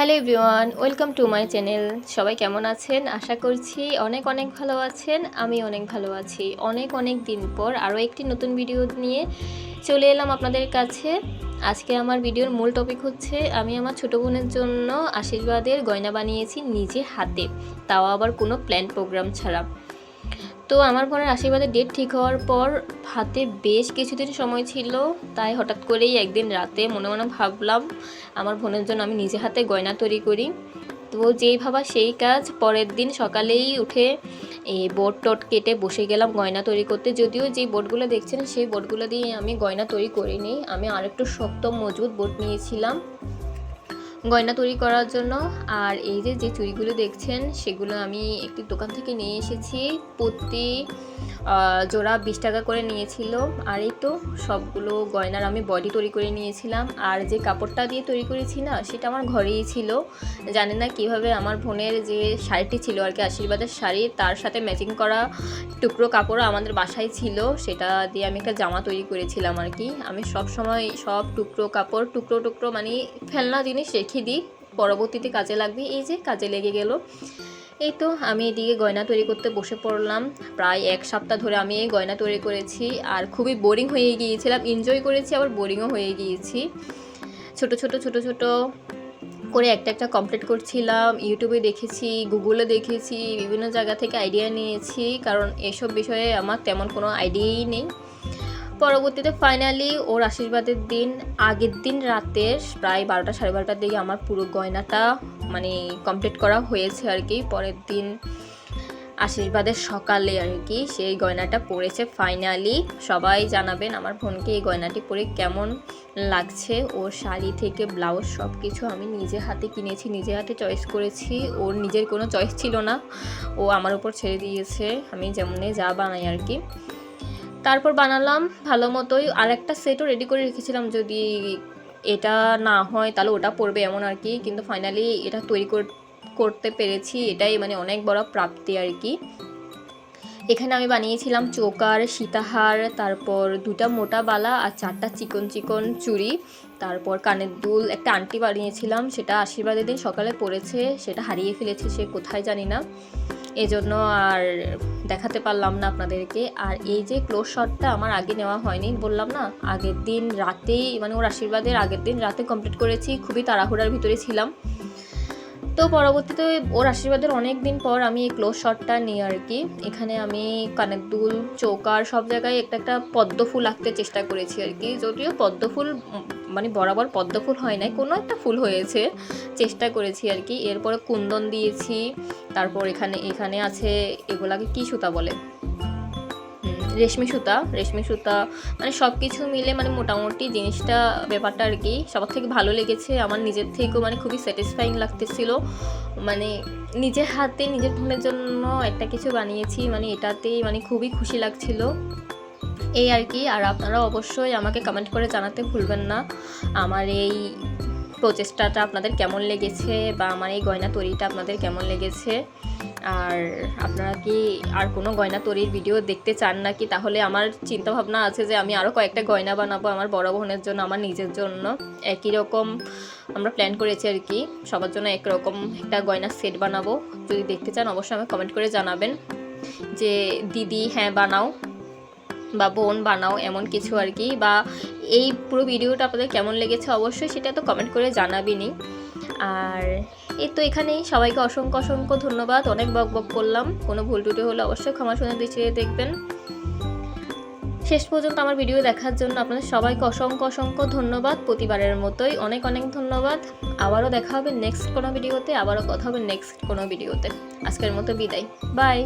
Hello everyone, welcome to my channel. সবাই কেমন আছেন? আশা করছি অনেক অনেক ভালো আছেন আমি অনেক ভালো আছি। অনেক অনেক দিন পর আরও একটি নতুন ভিডিও নিয়ে চলে এলাম আপনাদের কাছে। আজকে আমার ভিডিওর মূল টপিক হচ্ছে, আমি আমার ছোটো বোনের জন্য আশীর্বাদের গয়না বানিয়েছি নিজে হাতে। তাও আবার কোনো প্ল্যান প্রোগ্রাম ছাড়া। তো আমার বোনের আশীর্বাদের ডেট ঠিক হওয়ার পর হাতে বেশ কিছুদিন সময় ছিল, তাই হঠাৎ করেই একদিন রাতে মনে মনে ভাবলাম আমার বোনের জন্য আমি নিজে হাতে গয়না তৈরি করি। তো যেই ভাবা সেই কাজ, পরের দিন সকালেই উঠে এই বোর্ড টোট কেটে বসে গেলাম গয়না তৈরি করতে। যদিও যে বোর্ডগুলো দেখছেন, সেই বোর্ডগুলো দিয়ে আমি গয়না তৈরি করিনি। আমি আরেকটু শক্ত মজবুত বোর্ড নিয়েছিলাম। গয়না তৈরি করার জন্য। আর এই যে যে চুড়িগুলো দেখছেন, সেগুলো আমি একটি দোকান থেকে নিয়ে এসেছি। প্রতি জোড়া বিশ টাকা করে নিয়েছিল। আর এই তো, সবগুলো গয়নার আমি বডি তৈরি করে নিয়েছিলাম। আর যে কাপড়টা দিয়ে তৈরি করেছি না, সেটা আমার ঘরেই ছিল। জানি না কীভাবে আমার বোনের যে শাড়িটি ছিল আর কি, আশীর্বাদের শাড়ি, তার সাথে ম্যাচিং করা টুকরো কাপড়ও আমাদের বাসায় ছিল। সেটা দিয়ে আমি একটা জামা তৈরি করেছিলাম আর কি। আমি সব সময় সব টুকরো কাপড়, টুকরো টুকরো মানে ফেলনা জিনিস রেখে দিই, পরবর্তীতে কাজে লাগবে। এই যে কাজে লেগে গেল। এই তো আমি এদিকে গয়না তৈরি করতে বসে পড়লাম। প্রায় এক সপ্তাহ ধরে আমি এই গয়না তৈরি করেছি আর খুবই বোরিং হয়ে গিয়েছিলাম। এনজয় করেছি, আবার বোরিংও হয়ে গিয়েছি। ছোট ছোট ছোট ছোট করে একটা একটা কমপ্লিট করছিলাম। ইউটিউবে দেখেছি গুগলে দেখেছি, বিভিন্ন জায়গা থেকে আইডিয়া নিয়েছি। কারণ এসব বিষয়ে আমার তেমন কোনো আইডিয়াই নেই। পরবর্তীতে ফাইনালি ওর আশীর্বাদের দিন, আগের দিন রাতের প্রায় বারোটা সাড়ে বারোটার দিকে আমার পুরো গয়নাটা মানে কমপ্লিট করা হয়েছে আর কি। পরের দিন আশীর্বাদের সকালে আর কি সেই গয়নাটা পরেছে ফাইনালি সবাই জানাবেন আমার বোনকে এই গয়নাটি পরে কেমন লাগছে। ওর শাড়ি থেকে ব্লাউজ সব কিছু আমি নিজে হাতে কিনেছি, নিজে হাতে চয়েস করেছি। ওর নিজের কোনো চয়েস ছিল না। ও আমার উপর ছেড়ে দিয়েছে। আমি যেমনে যা বানাই আর কি। তারপর বানালাম ভালো মতোই। আর একটা সেটও রেডি করে রেখেছিলাম। যদি এটা না হয়, তাহলে ওটা পড়বে এমন আর কি। কিন্তু ফাইনালি এটা তৈরি কর- করতে পেরেছি। এটাই মানে অনেক বড় প্রাপ্তি আর কি। এখানে আমি বানিয়েছিলাম চোকার সীতাহার, তারপর দুটা মোটা বালা আর চারটা চিকন চিকন চুড়ি, তারপর কানের দুল, একটা আন্টি বানিয়েছিলাম। সেটা আশীর্বাদের দিন সকালে পড়েছে, সেটা হারিয়ে ফেলেছে সে, কোথায় জানি না। এজন্য আর দেখাতে পারলাম না আপনাদেরকে। আর এই যে ক্লোজ শটটা আমার আগে নেওয়া হয়নি, বললাম না, আগের দিন রাতেই মানে ওর আশীর্বাদের আগের দিন রাতে কমপ্লিট করেছি, খুবই তাড়াহুড়ার ভিতরে ছিলাম। তো পরবর্তীতে ওর আশীর্বাদের অনেক দিন পর আমি এই ক্লোজ শটটা নিই আর কি। এখানে আমি কানের দুল, চৌকার সব জায়গায় একটা একটা পদ্ম ফুল আঁকতে চেষ্টা করেছি আর কি। যদিও পদ্ম ফুল মানে বরাবর পদ্ম ফুল হয় নাই, কোনো একটা ফুল হয়েছে, চেষ্টা করেছি আর কি। এরপরে কুন্দন দিয়েছি, তারপর এখানে এখানে আছে এগুলাকে কী সুতা বলে? রেশমি সুতা রেশমি সুতা মানে সব কিছু মিলে মানে মোটামুটি জিনিসটা ব্যাপারটা আর কি সবার থেকে ভালো লেগেছে। আমার নিজের থেকেও মানে খুবই স্যাটিসফাইং লাগতেছিল। মানে নিজের হাতে, নিজের ফোনের জন্য একটা কিছু বানিয়েছি মানে এটাতেই মানে খুবই খুশি লাগছিল। এই আর কি, আর আপনারা অবশ্যই আমাকে কমেন্ট করে জানাতে ভুলবেন না। আমার এই প্রচেষ্টাটা আপনাদের কেমন লেগেছে বা আমার এই গয়না তৈরিটা আপনাদের কেমন লেগেছে? আর আপনারা কি আর কোনো গয়না তৈরির ভিডিও দেখতে চান নাকি? তাহলে আমার চিন্তা ভাবনা আছে যে আমি আরও কয়েকটা গয়না বানাবো আমার বড় বোনের জন্য, আমার নিজের জন্য। একই রকম আমরা প্ল্যান করেছি আর কি। সবার জন্য একরকম একটা গয়নার সেট বানাবো। যদি দেখতে চান অবশ্যই আমাকে কমেন্ট করে জানাবেন যে, দিদি হ্যাঁ বানাও। বা বোন বানাও এমন কিছু আর কি, বা এই পুরো ভিডিওটা আপনাদের কেমন লেগেছে অবশ্যই সেটা তো কমেন্ট করে জানাবেনই। আর এই তো এখানেই সবাইকে অসংখ্য অসংখ্য ধন্যবাদ, অনেক বক বক করলাম, কোনো ভুল টুটি হলে অবশ্যই ক্ষমা শুনে দৃষ্টিতে দেখবেন। শেষ পর্যন্ত আমার ভিডিও দেখার জন্য আপনাদের সবাইকে অসংখ্য অসংখ্য ধন্যবাদ, প্রতিবারের মতোই অনেক অনেক ধন্যবাদ। আবারও দেখা হবে নেক্সট কোনো ভিডিওতে, আবারও কথা হবে নেক্সট কোনো ভিডিওতে। আজকের মতো বিদায়। বাই